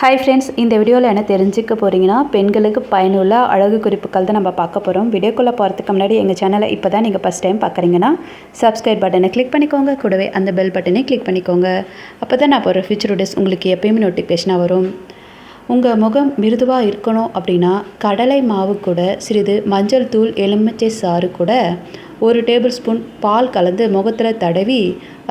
Hi friends இந்த வீடியோவில் என்ன தெரிஞ்சுக்க போகிறீங்கன்னா பெண்களுக்கு பயனுள்ள அழகு குறிப்புகள் தான் நம்ம பார்க்க போகிறோம் வீடியோக்குள்ளே போகிறதுக்கு முன்னாடி எங்கள் சேனலை இப்போ தான் நீங்கள் ஃபஸ்ட் டைம் பார்க்குறீங்கன்னா சப்ஸ்கிரைப் பட்டனை கிளிக் பண்ணிக்கோங்க. கூடவே அந்த பெல் பட்டனை கிளிக் பண்ணிக்கோங்க. அப்போ தான் நான் போகிற ஃபியூச்சர் டேஸ் உங்களுக்கு எப்பயுமே நோட்டிஃபிகேஷனாக வரும். உங்கள் முகம் மிருதுவாக இருக்கணும் அப்படின்னா கடலை மாவு கூட சிறிது மஞ்சள் தூள் எலுமிச்சை சாறு கூட ஒரு டேபிள் ஸ்பூன் பால் கலந்து முகத்தில் தடவி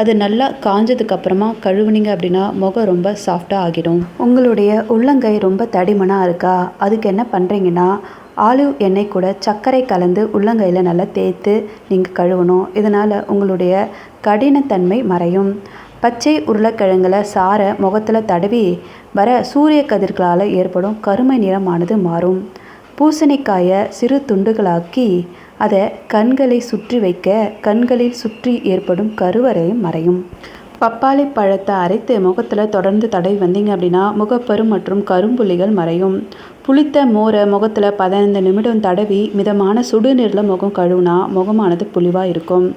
அது நல்லா காஞ்சதுக்கு அப்புறமா கழுவுனீங்க அப்படின்னா முகம் ரொம்ப சாஃப்டாக ஆகிடும். உங்களுடைய உள்ளங்கை ரொம்ப தடிமனாக இருக்கா? அதுக்கு என்ன பண்ணுறீங்கன்னா ஆலிவ் எண்ணெய் கூட சர்க்கரை கலந்து உள்ளங்கையில் நல்லா தேய்த்து நீங்கள் கழுவணும். இதனால் உங்களுடைய கடினத்தன்மை மறையும். பச்சை உருளைக்கிழங்குல சாரை முகத்தில் தடவி வர சூரிய கதிர்களால் ஏற்படும் கருமை நிறமானது மாறும். பூசணிக்காயை சிறு துண்டுகளாக்கி அதை கண்களை சுற்றி வைக்க கண்களில் சுற்றி ஏற்படும் கருவறையும் மறையும். பப்பாளி பழத்தை அரைத்து முகத்தில் தொடர்ந்து தடவி வந்தீங்க அப்படின்னா முகப்பரு மற்றும் கரும்புள்ளிகள் மறையும். புளித்த மோரை முகத்தில் பதினைந்து நிமிடம் தடவி மிதமான சுடுநீரில் முகம் கழுவுனா முகமானது புளிவாக இருக்கும்.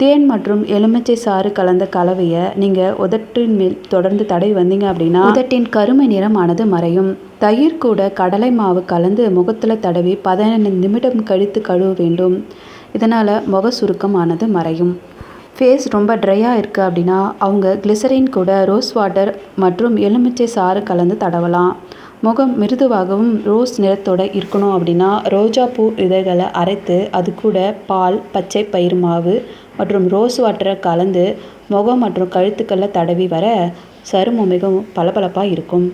தேன் மற்றும் எலுமிச்சை சாறு கலந்த கலவையை நீங்கள் உதட்டின் மேல் தொடர்ந்து தடை வந்தீங்க அப்படின்னா உதட்டின் கருமை நிறமானது மறையும். தயிர் கூட கடலை மாவு கலந்து முகத்தில் தடவி பதினைந்து நிமிடம் கழித்து கழுவ வேண்டும். இதனால் முக சுருக்கமானது மறையும். ஃபேஸ் ரொம்ப ட்ரையாக இருக்குது அப்படின்னா அவங்க கிளிசரின் கூட ரோஸ் வாட்டர் மற்றும் எலுமிச்சை சாறு கலந்து தடவலாம். முகம் மிருதுவாகவும் ரோஸ் நிறத்தோட இருக்கணும் அப்படின்னா ரோஜா பூ அரைத்து அது கூட பால் பச்சை பயிர் மாவு மற்றும் ரோஸ் வாட்டரை கலந்து முகம் மற்றும் கழுத்துக்களில் தடவி வர சருமம் மிகவும் பளபளப்பாக இருக்கும்.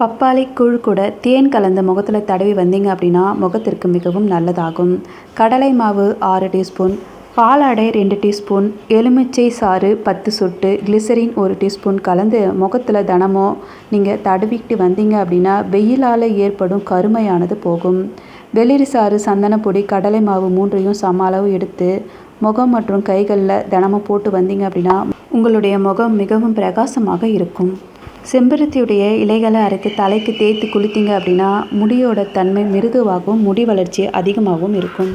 பப்பாளி கூழ் கூட தேன் கலந்த முகத்தில் தடவி வந்தீங்க அப்படின்னா முகத்திற்கு மிகவும் நல்லதாகும். கடலை மாவு ஆறு டீஸ்பூன் பாலாடை ரெண்டு டீஸ்பூன் எலுமிச்சை சாறு பத்து சொட்டு கிளிசரின் ஒரு டீஸ்பூன் கலந்து முகத்தில் தினமும் நீங்கள் தடவிக்கிட்டு வந்தீங்க அப்படின்னா வெயிலால் ஏற்படும் கருமையானது போகும். வெளிரி சாறு சந்தனப்பொடி கடலை மாவு மூன்றையும் சம அளவு எடுத்து முகம் மற்றும் கைகளில் தினமும் போட்டு வந்தீங்க அப்படின்னா உங்களுடைய முகம் மிகவும் பிரகாசமாக இருக்கும். செம்பருத்தியுடைய இலைகளை அரைத்து தலைக்கு தேய்த்து குளித்தீங்க அப்படின்னா முடியோட தன்மை மிருதுவாகவும் முடி வளர்ச்சி அதிகமாகவும் இருக்கும்.